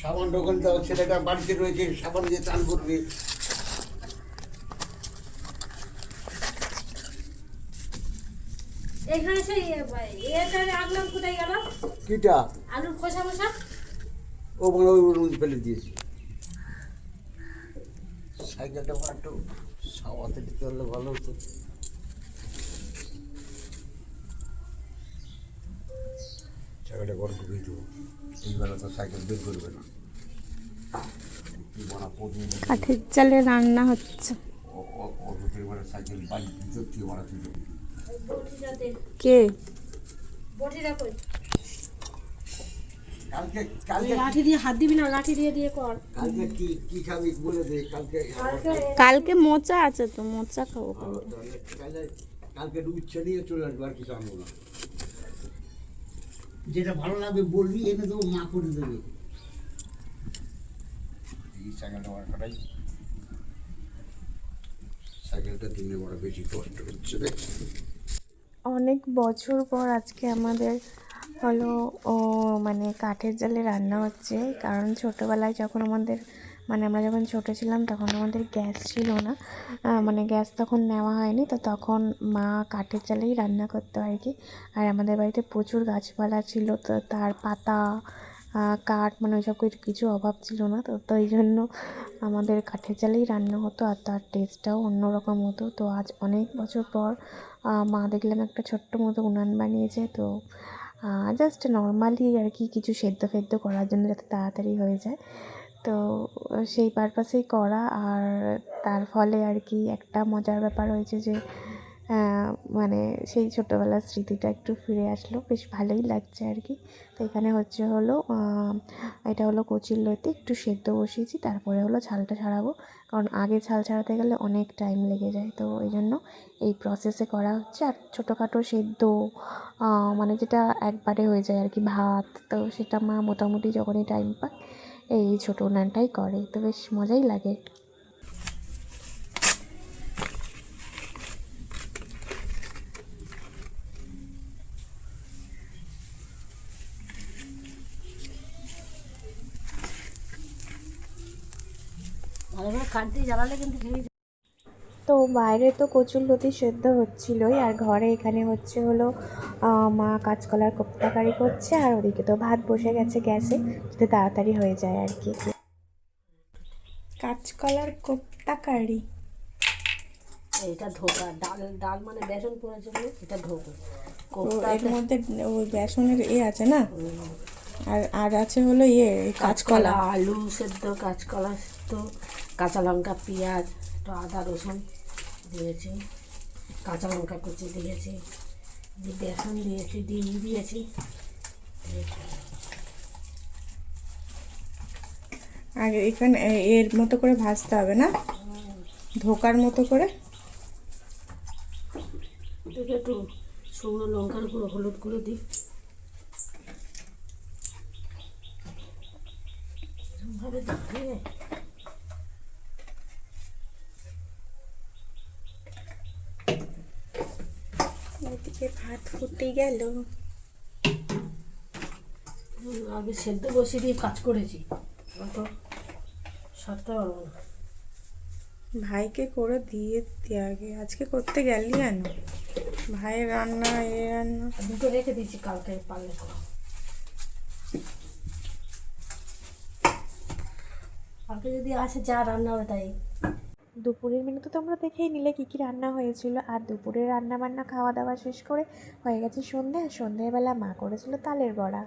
সাবান দোকান দাও ছেলেটা বাড়িতে রয়েছে সাবান দিয়ে চান করবে। এখানে সেই এটা রাখলাম কোথায় গেল? কিটা? আলুর খোসা মোসা ও মানে ওই রুম ফেলে দিয়েছি। সাইকেলটা একটু সাওয়াতে দিতে হলে ভালো হতো। সাইকেলটা ঘর ঢুকিয়ে দেবো এইবেলা তো সাইকেল বের করবে না। কাঠের চালে রান্না হচ্ছে। কে কালকে লাঠি দিয়ে হাত দিবি না লাঠি দিয়ে দিয়ে কর। কালকে কি কি খাবি বলে দে কালকে কালকে কালকে মোচা আছে তো মোচা খাব। কালকে। কালকে কালকে উচ্ছে নিয়ে চলে আসব আর কিছু আনব না। যেটা ভালো লাগবে বলবি এনে দেবো মা করে দেবে। এই সাইকেলটা আমার কাটাই। সাইকেলটা দিনে বড় বেশি কষ্ট হচ্ছে রে। অনেক বছর পর আজকে আমাদের হলো ও মানে কাঠের জালে রান্না হচ্ছে। কারণ ছোটোবেলায় যখন আমাদের মানে আমরা যখন ছোটো ছিলাম তখন আমাদের গ্যাস ছিল না। মানে গ্যাস তখন নেওয়া হয়নি তো তখন মা কাঠের চালেই রান্না করতো আর কি। আর আমাদের বাড়িতে প্রচুর গাছপালা ছিল তো তার পাতা কাঠ মানে ওইসব কিছু অভাব ছিল না তো তো এই জন্য আমাদের কাঠের চালেই রান্না হতো আর তার টেস্টটাও অন্যরকম হতো। তো আজ অনেক বছর পর মা দেখলাম একটা ছোট্ট মতো উনান বানিয়েছে তো জাস্ট নর্মালি আর কি কিছু সেদ্ধ ফেদ্ধ করার জন্য যাতে তাড়াতাড়ি হয়ে যায়। তো, সেই পারপাসেই করা আর তার ফলে আর কি একটা মজার ব্যাপার হয়েছে যে মানে সেই ছোটোবেলার স্মৃতিটা একটু ফিরে আসলো। বেশ ভালোই লাগছে আর কি। তো এখানে হচ্ছে হলো এটা হলো কচির লতি, একটু সেদ্ধ বসিয়েছি, তারপরে হলো ছালটা ছাড়াবো। কারণ আগে ছাল ছাড়াতে গেলে অনেক টাইম লেগে যায়। তো এই জন্য এই প্রসেসে করা হচ্ছে। আর ছোটোখাটো সেদ্ধ মানে যেটা একবারে হয়ে যায় আর কি, ভাত, তো সেটা মা মোটামুটি যখনই টাইম পায় এই ছোট উনানটাই করে তো বেশ মজাই লাগে ভালো করে দিয়ে জ্বালালে কিন্তু। তো বাইরে তো কচুর লতি সেদ্ধ হচ্ছিলোই আর ঘরে এখানে হচ্ছে হলো মা কাঁচকলার কোপ্তা কারি করছে আর ওদিকে তো ভাত বসে গেছে গ্যাসে যাতে তাড়াতাড়ি হয়ে যায় আর কি। কাঁচকলার কোপ্তা কারি। এটা ধোকা ডাল ডাল মানে বেসন পড়েছে এটা ধোকা এর মধ্যে ওই বেসনের এ আছে না? আর আর আছে হলো ইয়ে কাঁচকলা। আলু সেদ্ধ কাঁচকলা সেদ্ধ কাঁচা লঙ্কা পেঁয়াজ একটু আদা রসুন। দিয়েছি কাঁচা লঙ্কা কুচি দিয়েছি দিয়ে বেসন দিয়েছি ডিম দিয়েছি। আর এখানে এর মতো করে ভাজতে হবে না? ধোকার মতো করে? একটু শুকনো লঙ্কার গুঁড়ো হলুদ গুঁড়ো দিই। দিয়ে ভাত ফুটে গেল। আগে সেদ্ধ বসিয়ে দিয়ে কাজ করেছি। তো সারতে পারব না। ভাইকে করে দিয়ে দিয়ে আগে। আজকে করতে গেলি কেন? ভাইয়ের রান্না এ রান্না। দুটো রেখে দিয়েছি কালকে পারলে। কালকে যদি আসে যা রান্না হবে তাই। দুপুরের মেনু তো তোমরা দেখেই নিলে কী কী রান্না হয়েছিল। আর দুপুরে রান্না বান্না খাওয়া দাওয়া শেষ করে হয়ে গেছে সন্ধে। আর সন্ধেবেলা মা করেছিল তালের বড়া।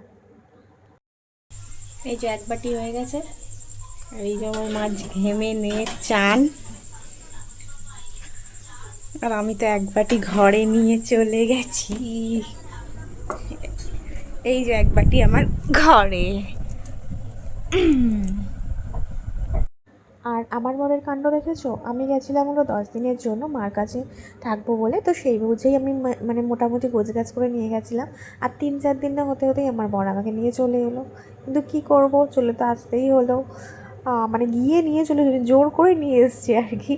এই যে এক বাটি হয়ে গেছে। এই যে আমার মাছ ঘেমে নিয়ে চান। আর আমি তো এক বাটি ঘরে নিয়ে চলে গেছি। এই যে এক বাটি আমার ঘরে। আর আমার মনের কাণ্ড দেখেছ? আমি গেছিলাম হলো দশ দিনের জন্য মার কাছে থাকব বলে। তো সেই বুঝেই আমি মানে মোটামুটি গোছগাছ করে নিয়ে গেছিলাম। আর তিন চার দিন না হতে হতেই আমার বর আমাকে নিয়ে চলে এলো। কিন্তু কি করব? চলে তো আসতেই হলো। মানে গিয়ে নিয়ে চলে গেলো, জোর করে নিয়ে এসছে আর কি।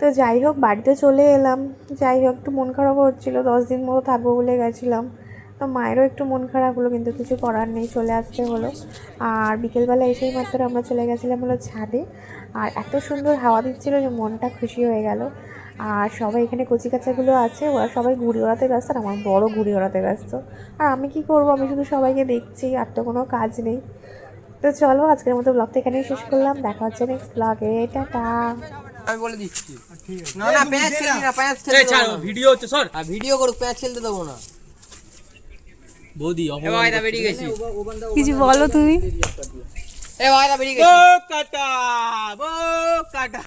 তো যাই হোক বাড়িতে চলে এলাম। যাই হোক একটু মন খারাপও হচ্ছিল। দশ দিন মতো থাকব বলে গেছিলাম। তো মায়েরও একটু মন খারাপ হলো কিন্তু কিছু করার নেই চলে আসতে হলো। আর বিকেলবেলা এসেই মাত্র আমরা চলে গেছিলাম হলো ছাদে। আর এত সুন্দর হাওয়া দিচ্ছিল যে মনটা খুশি হয়ে গেল। আর সবাই এখানে কচি কাচাগুলো আছে ওরা সবাই ঘুড়ি ওড়াতে ব্যস্ত আর আমার বড় ঘুড়ি ওড়াতে ব্যস্ত। আর আমি কি করব? আমি শুধু সবাইকে দেখছি আর তো কোনো কাজ নেই। তো চলো আজকের মতো ব্লগটা এখানেই শেষ করলাম। দেখা হচ্ছে নেক্সট ব্লগে টাটা। আমি বলে দিচ্ছি। না না প্যাঁচ না প্যাঁচ ছেড়ে ভিডিও হচ্ছে সর। আর ভিডিও করুক প্যাঁচ ছেড়ে দেবো না। বৌদি এ বেরিয়ে গেছি। কিছু বলো তুমি? এ ভাইরা বেরিয়ে গেছি। কাটা ও কাটা